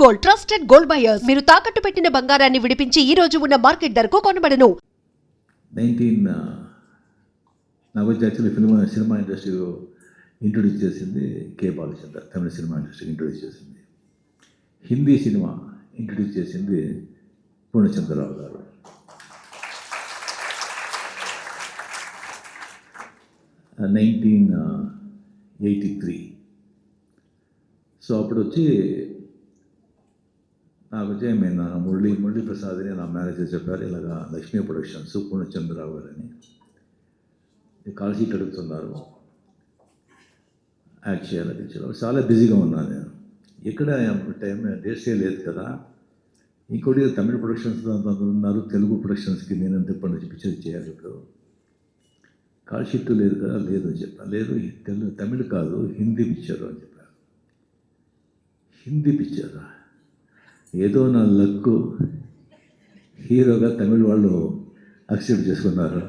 Gold trusted gold buyers మీరు తాకట్టు పెట్టిన బంగారాన్ని విడిపించి ఈ రోజు ఉన్న మార్కెట్ ధరకు కొనబడను. నైన్టీన్ నాకు actually film cinema industry introduce చేసింది K Balachandra Tamil cinema industry introduce చేసింది. హిందీ సినిమా ఇంట్రొడ్యూస్ చేసింది పూర్ణచంద్రరావు గారు. Nineteen eighty three. సో అప్పుడు వచ్చి నాకు మీద నేను నా మురళి మురళీ ప్రసాద్ నా మేనేజర్ చెప్పారు. ఇలాగా లక్ష్మీ ప్రొడక్షన్స్ పూర్ణచంద్రరావు గారని. అని కాల్ షీట్ అడుగుతున్నారు. యాక్ట్ చేయాలని అది చేయాలి. చాలా బిజీగా ఉన్నాను నేను ఎక్కడ టైం డేట్స్ లేదు కదా. ఇంకోటి తమిళ ప్రొడక్షన్స్ ఉన్నారు. తెలుగు ప్రొడక్షన్స్కి నేను ఎంత పిక్చర్ చేయాలి ఇప్పుడు. కాల్ షీట్ లేదు కదా లేదు అని చెప్పాను లేదు తెలుగు తమిళ్ కాదు హిందీ పిక్చర్ అని చెప్పాను హిందీ పిక్చరా ఏదో నా లక్కు. హీరోగా తమిళ వాళ్ళు అక్సెప్ట్ చేసుకున్నారు.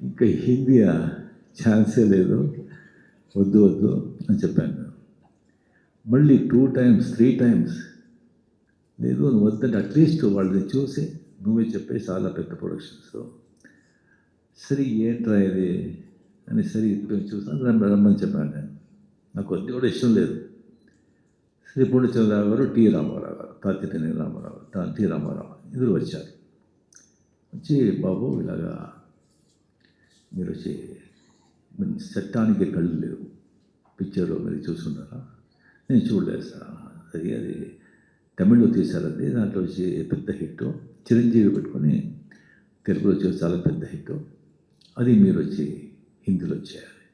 ఇంకా హిందీ ఛాన్సే లేదు. వద్దు వద్దు అని చెప్పాను. మళ్ళీ టూ టైమ్స్ త్రీ టైమ్స్ లేదు నువ్వు వద్దంటే అట్లీస్ట్ వాళ్ళని చూసి నువ్వే చెప్పేసి చాలా పెద్ద ప్రొడక్షన్స్ సరే ఏంట్రా ఇది? అని సరే ఇప్పుడు చూసాను రమ్మ రమ్మని చెప్పాను నేను. నాకు కొద్ది కూడా ఇష్టం లేదు. శ్రీ పూర్ణచంద్రరావు గారు టి రామారావు గారు తాతిటని రామారావు తా టి రామారావు ఇద్దరు వచ్చారు. వచ్చి బాబు ఇలాగా మీరు వచ్చి చట్టానికి కళ్ళు లేవు. పిక్చర్లో మీరు చూస్తున్నారా? నేను చూడలేదు సార్. అది అది తమిళ్ళో తీశారండి. దాంట్లో వచ్చి పెద్ద హిట్ చిరంజీవి పెట్టుకొని తెలుగులో వచ్చి చాలా పెద్ద హిట్ అది మీరు వచ్చి హిందీలో చేయాలి.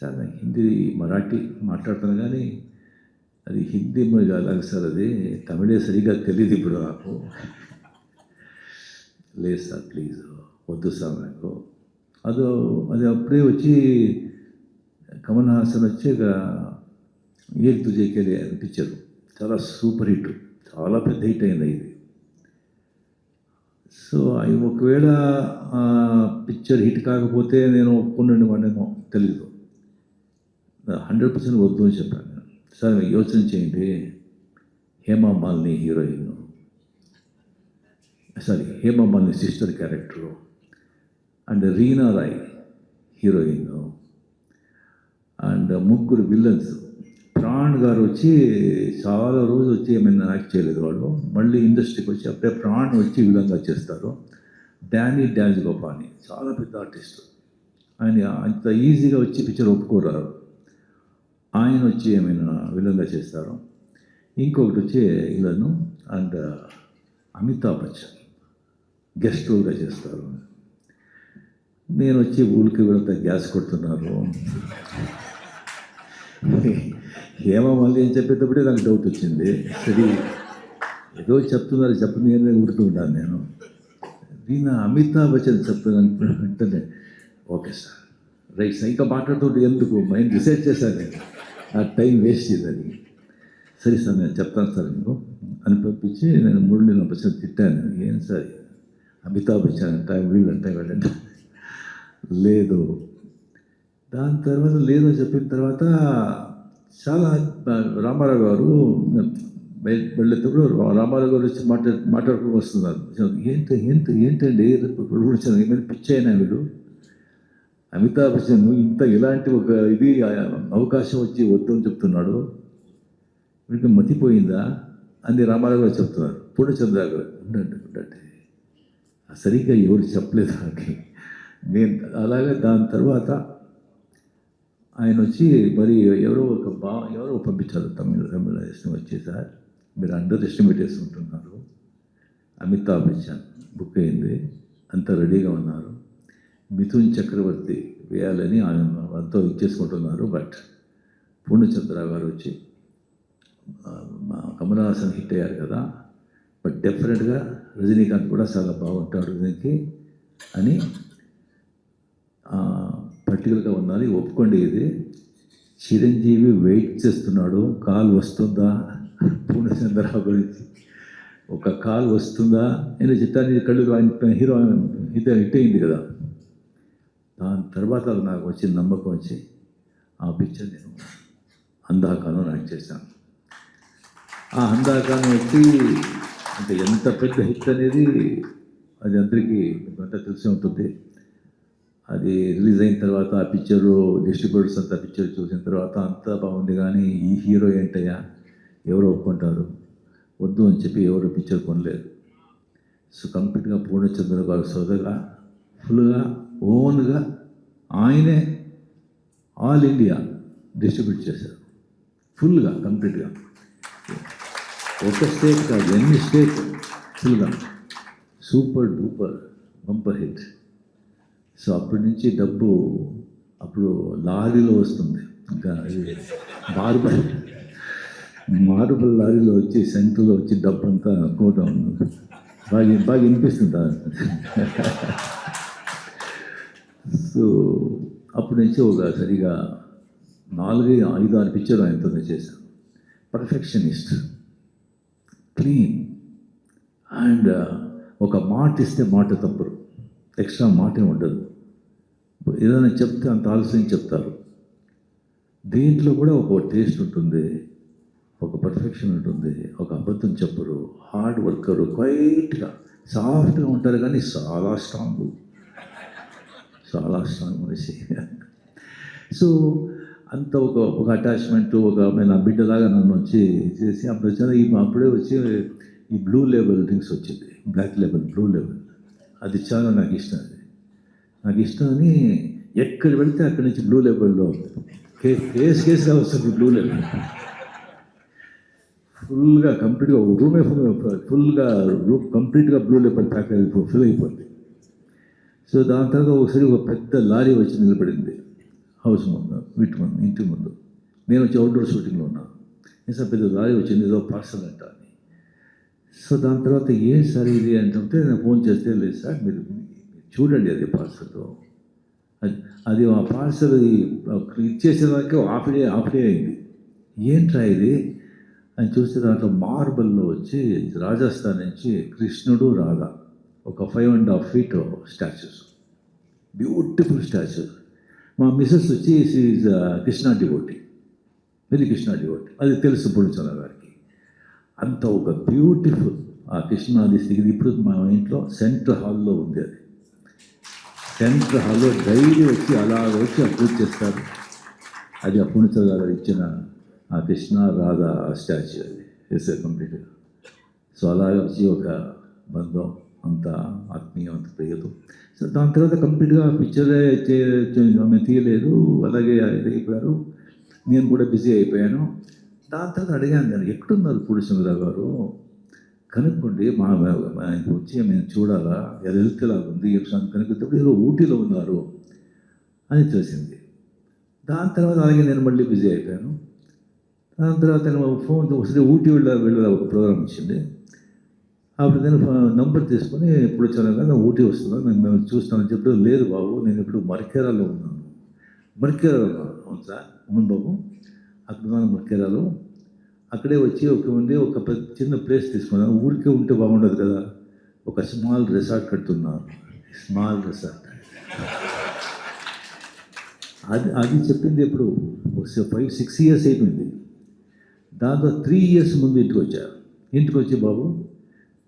సార్ నాకు హిందీ మరాఠీ మాట్లాడుతున్నా కానీ అది హిందీ మీద అలాగే సార్ అది తమిళే సరిగా తెలియదు ఇప్పుడు నాకు. లేదు సార్ ప్లీజ్ వద్దు సార్ నాకు. అది అది అప్పుడే వచ్చి కమల్ హాసన్ వచ్చి ఇక ఏక్ తుజేకెళ్ళి పిక్చర్ చాలా సూపర్ హిట్ చాలా పెద్ద హిట్ అయింది ఇది. సో అవి ఒకవేళ పిక్చర్ హిట్ కాకపోతే నేను ఒప్పుకున్నాను వాడేమో తెలీదు. హండ్రెడ్ పర్సెంట్ వద్దు అని చెప్పాను. సార్ యోచన చేయండి Hema Malini heroine. Sorry Hema Malini sister character. And Reena Roy heroine. And ముగ్గురు విలన్స్ ప్రాణ్ గారు వచ్చి చాలా రోజు వచ్చి ఏమైనా యాక్ట్ చేయలేదు వాళ్ళు. మళ్ళీ ఇండస్ట్రీకి వచ్చి అప్పుడే ప్రాణ్ వచ్చి విధంగా చేస్తారు. డానీ డాన్స్ గోపాని చాలా పెద్ద ఆర్టిస్ట్. ఆయన అంత ఈజీగా వచ్చి పిక్చర్ ఒప్పుకోరారు. ఆయన వచ్చి ఏమైనా విలన్గా చేస్తారు. ఇంకొకటి వచ్చి ఇలాను అండ్ అమితాబ్ బచ్చన్ గెస్ట్ రోల్గా చేస్తారు. నేను వచ్చి ఊరికి వెళ్తే గ్యాస్ కొడుతున్నారు. ఏమో మళ్ళీ ఏం చెప్పేటప్పుడే నాకు డౌట్ వచ్చింది. సరే ఏదో చెప్తున్నారు చెప్పని నేను ఊరుతూ నేను. దీని అమితాబ్ బచ్చన్ చెప్తున్నాను వెంటనే ఓకే సార్. రైట్ సార్ ఇంకా మాట్లాడుతుంటే ఎందుకు? మైండ్ డిసైడ్ చేశాను నేను. ఆ టైం వేస్ట్ చేయదని సరే సార్ నేను చెప్తాను సార్ మీకు. అని పంపించి నేను మూడు నెలల బచ్చన్ తిట్టాను. ఏం సార్ అమితాబ్ బచ్చన్ అంట వీళ్ళంట వీళ్ళంట లేదు. దాని తర్వాత లేదని చెప్పిన తర్వాత చాలా రామారావు గారు వెళ్ళేటప్పుడు రామారావు గారు వచ్చి మాట్లా మాట్లాడుకుని వస్తున్నారు. ఏంటి ఏంటి ఏంటండి? ప్రొడ్యూసర్ ఏమైనా పిచ్చి అయినా వీడు? అమితాబ్ బచ్చన్ ఇంత ఇలాంటి ఒక ఇది అవకాశం వచ్చి వద్దు అని చెప్తున్నాడు. వీడికి మతిపోయిందా అని రామారావు గారు చెప్తున్నారు. పూర్ణచంద్ర గారు ఉండండి. ఉండండి సరిగ్గా ఎవరు చెప్పలేదు నాకు. నేను అలాగే దాని తర్వాత ఆయన వచ్చి మరి ఎవరో ఒక బా ఎవరో పంపించారు తమిళ తమిళ దేశం వచ్చి సార్ మీరు అండర్ ఎస్టిమేట్ చేసుకుంటున్నారు అమితాబ్ బచ్చన్ బుక్ అయింది. అంతా రెడీగా ఉన్నారు. మిథున్ చక్రవర్తి వేయాలని ఆయన అంతా ఇచ్చేసుకుంటున్నారు బట్ పూర్ణచంద్రరావు గారు వచ్చి మా కమలహాసన్ హిట్ అయ్యారు కదా బట్ డెఫినెట్గా రజనీకాంత్ కూడా చాలా బాగుంటాడు దీనికి అని పర్టికులర్గా ఉండాలి. ఒప్పుకోండి ఇది. చిరంజీవి వెయిట్ చేస్తున్నాడు. కాల్ వస్తుందా? పూర్ణచంద్రరావు గురించి ఒక కాల్ వస్తుందా? నేను చిత్తాన్ని కళ్ళు ఆయన హీరో హిట్ హిట్ అయింది కదా. దాని తర్వాత నాకు వచ్చిన నమ్మకం వచ్చి ఆ పిక్చర్ నేను అందాకాలం యాక్ట్ చేశాను. ఆ అందాకాను వచ్చి అంటే ఎంత పెద్ద హిట్ అనేది అది అందరికీ గంట తెలిసి ఉంటుంది. అది రిలీజ్ అయిన తర్వాత ఆ పిక్చరు డిస్ట్రిబ్యూటర్స్ అంతా పిక్చర్ చూసిన తర్వాత అంతా బాగుంది కానీ ఈ హీరో ఏంటయ్యా? ఎవరు ఒప్పుకుంటారు? వద్దు అని చెప్పి ఎవరు పిక్చర్ కొనలేదు. సో కంప్లీట్గా పూర్ణచంద్ర గారు సోదరుగా ఫుల్గా ఓన్గా ఆయనే ఆల్ ఇండియా డిస్ట్రిబ్యూట్ చేశారు. ఫుల్గా కంప్లీట్గా. ఒక స్టేట్ కాదు ఎన్ని స్టేట్ ఫుల్గా. Super duper bumper hit. So అప్పటి నుంచి డబ్బు అప్పుడు లారీలో వస్తుంది. ఇంకా ఇది మార్బల్ మార్బల్ లారీలో వచ్చి సెంటర్లో వచ్చి డబ్బు అంతా కోటం బాగా బాగా వినిపిస్తుంది? సో అప్పటి నుంచి ఒక సరిగా నాలుగు ఐదు ఆరు పిక్చర్ ఆయనతోనే చేశాను. పర్ఫెక్షనిస్ట్ క్లీన్ అండ్ ఒక మాట ఇస్తే మాట తప్పరు. ఎక్స్ట్రా మాటే ఉండదు. ఏదైనా చెప్తే అంత ఆలస్యం చెప్తారు. దీంట్లో కూడా ఒక టేస్ట్ ఉంటుంది ఒక పర్ఫెక్షన్ ఉంటుంది ఒక అబద్ధం చెప్పరు. హార్డ్ వర్కరు క్వైట్గా సాఫ్ట్గా ఉంటారు కానీ చాలా స్ట్రాంగ్ చాలా స్ట్రాంగ్ మనిషి సో అంత ఒక ఒక అటాచ్మెంట్ ఒక నా బిడ్డలాగా నన్ను వచ్చి చేసి అప్పుడు ఈ అప్పుడే వచ్చి ఈ బ్లూ లేబుల్ డ్రింక్స్ వచ్చింది. బ్లాక్ లేబుల్ బ్లూ లేబుల్ అది చాలా నాకు ఇష్టం అది. నాకు ఇష్టం అని ఎక్కడ వెళ్తే అక్కడి నుంచి బ్లూ లేబుల్లో కేసు కేసుగా వస్తుంది బ్లూ లేబుల్ ఫుల్గా కంప్లీట్గా ఒక రూమే ఫుల్గా రూమ్ కంప్లీట్గా బ్లూ లేబుల్ ప్యాక్ అయిపో ఫుల్ సో దాని తర్వాత ఒకసారి ఒక పెద్ద లారీ వచ్చి నిలబడింది. హౌస్ ముందు వీటి ముందు ఇంటి ముందు. నేను వచ్చి అవుట్డోర్ షూటింగ్లో ఉన్నాను. సార్ పెద్ద లారీ వచ్చింది ఏదో పార్సల్ అంట అని. సో దాని తర్వాత ఏం సార్ ఇది అంటుంటే నేను ఫోన్ చేస్తే లేదు సార్ మీరు చూడండి అది పార్సల్ అది అది ఆ పార్సల్ ఇచ్చేసే దానికి హాఫ్ డే హాఫ్ డే అయింది. ఏంట్రా ఇది? అని చూస్తే దాంట్లో మార్బల్లో వచ్చి రాజస్థాన్ నుంచి కృష్ణుడు రాధా. ఒక five and half feet statues. Beautiful statues మా మిస్సెస్ వచ్చి is Krishna devotee very Krishna devotee అది తెలుసు పొడిచన గారికి. అంత ఒక బ్యూటిఫుల్ ఆ కృష్ణాది స్థితి ఇప్పుడు మా ఇంట్లో సెంట్రల్ హాల్లో ఉంది అది. సెంట్రల్ హాల్లో డైలీ వచ్చి అలా వచ్చి పూజ చేస్తారు. అది ఆ పుణ్యచల గారు ఇచ్చిన ఆ కృష్ణ రాధా స్టాచ్యూ అది. వేసారు కంప్లీట్గా సో అలాగే వచ్చి ఒక బంధం. అంత ఆత్మీయం అంత ప్రియదు సో దాని తర్వాత కంప్లీట్గా పిక్చరే ఆమె తీయలేదు. అలాగే ఇది అయిపోయారు. నేను కూడా బిజీ అయిపోయాను. దాని తర్వాత అడిగాను నేను ఎక్కడున్నారు పూడిచంద్రరావు గారు? కనుక్కోండి మా మా వచ్చి మేము చూడాలా? ఎలా వెళ్తే ఉంది కనుక్కుంటే ఏదో ఊటీలో ఉన్నారు అని తెలిసింది. దాని తర్వాత అలాగే నేను మళ్ళీ బిజీ అయిపోయాను. దాని తర్వాత నేను ఫోన్ ఒకసారి ఊటీ వెళ్ళ వెళ్ళాలి ఒక ప్రోగ్రామ్ వచ్చింది. అప్పుడు నేను నంబర్ తీసుకొని ఎప్పుడు వచ్చాను కదా ఊటీ వస్తున్నాను నేను మేము చూస్తానని చెప్తే లేదు బాబు. నేను ఇప్పుడు మరికేరాలో ఉన్నాను. మరికేరాలో ఉన్నాను. అవును సార్. అవును బాబు. అక్కడ ఉన్నాను మరికేరాలో. అక్కడే వచ్చి ఒక ఉండి ఒక చిన్న ప్లేస్ తీసుకున్నాను. ఊరికే ఉంటే బాగుండదు కదా. ఒక స్మాల్ రిసార్ట్ కడుతున్నాను. Small resort. అది అది చెప్పింది ఎప్పుడు? ఫైవ్ సిక్స్ ఇయర్స్ అయిపోయింది. దాంతో త్రీ ఇయర్స్ ముందు ఇంటికి వచ్చారు ఇంటికి వచ్చి బాబు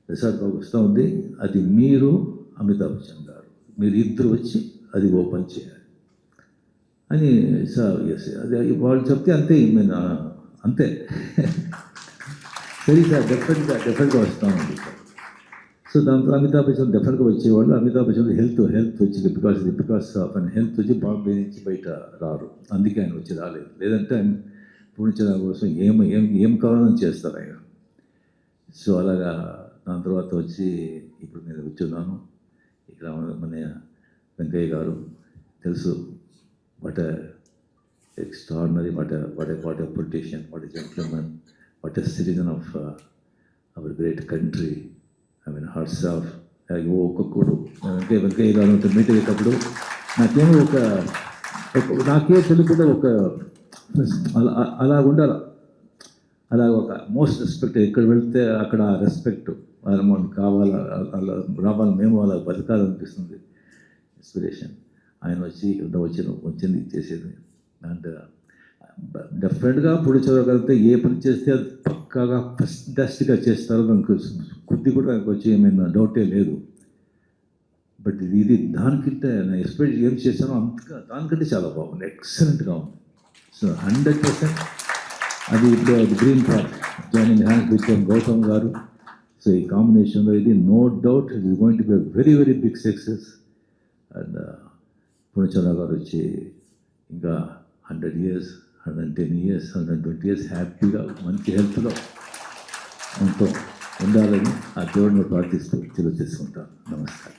ప్రసాద్ బాబు వస్తూ ఉంది అది మీరు అమితాబ్ బచ్చన్ గారు. మీరు ఇద్దరు వచ్చి అది ఓపెన్ చేయాలి. అని సార్ ఎస్ అది వాళ్ళు చెప్తే అంతే మేము అంతే. సరే సార్ డెఫినెట్గా డెఫినెట్గా ఉంది సార్. సో దాంతో అమితాబ్ బచ్చన్ డెఫినెట్గా వచ్చేవాళ్ళు. అమితాబ్ బచ్చన్ హెల్త్ హెల్త్ వచ్చింది. Because because of and health వచ్చి బాంబే నుంచి బయట రారు. అందుకే ఆయన వచ్చి రాలేదు. లేదంటే ఆయన పూర్ణచంద్ర కోసం ఏం ఏం ఏం కావాలని చేస్తారు ఆయన? సో అలాగా దాని తర్వాత వచ్చి ఇప్పుడు నేను కూర్చున్నాను. ఇక్కడ మన వెంకయ్య గారు తెలుసు what extraordinary what what what a politician what a gentleman what a citizen of our great country I mean hearts of ఒక్కొక్కడు వెంకయ్య వెంకయ్య గారు మీట్ అయ్యేటప్పుడు నాకేమో ఒక ఒక- నాకే తెలియకుండా ఒక అలా అలా ఉండాలి. అలా ఒక మోస్ట్ రెస్పెక్ట్ ఎక్కడ వెళ్తే అక్కడ రెస్పెక్ట్ మనకు కావాలా అలా రావాలి మేము అలా బతకాలనిపిస్తుంది ఇన్స్పిరేషన్ ఆయన వచ్చి ఇక్కడ వచ్చిన వచ్చింది చేసేది. అండ్ డెఫినెట్గా పొడి చదవగలిగితే ఏ పని చేస్తే అది పక్కాగా ఫస్ట్గా చేస్తారో దానికి కొద్ది కూడా నాకు వచ్చి ఏమైనా డౌటే లేదు. బట్ ఇది ఇది దానికంటే నేను ఎక్స్పెక్ట్ ఏం చేశానో అంతగా దానికంటే చాలా బాగుంది. ఎక్సలెంట్గా ఉంది. సో హండ్రెడ్ పర్సెంట్ అది ఇప్పుడు అది Green Park. Joining hand with Gautam garu. So ఈ కాంబినేషన్లో ఇది no doubt it is going to be very very big success and Punachandra garu వచ్చి ఇంకా hundred years hundred ten years hundred twenty years హ్యాపీగా మంచి హెల్త్లో ఎంతో ఉండాలని ఆ దేవుడిని ప్రార్థిస్తూ తెలియజేసుకుంటాను నమస్కారం.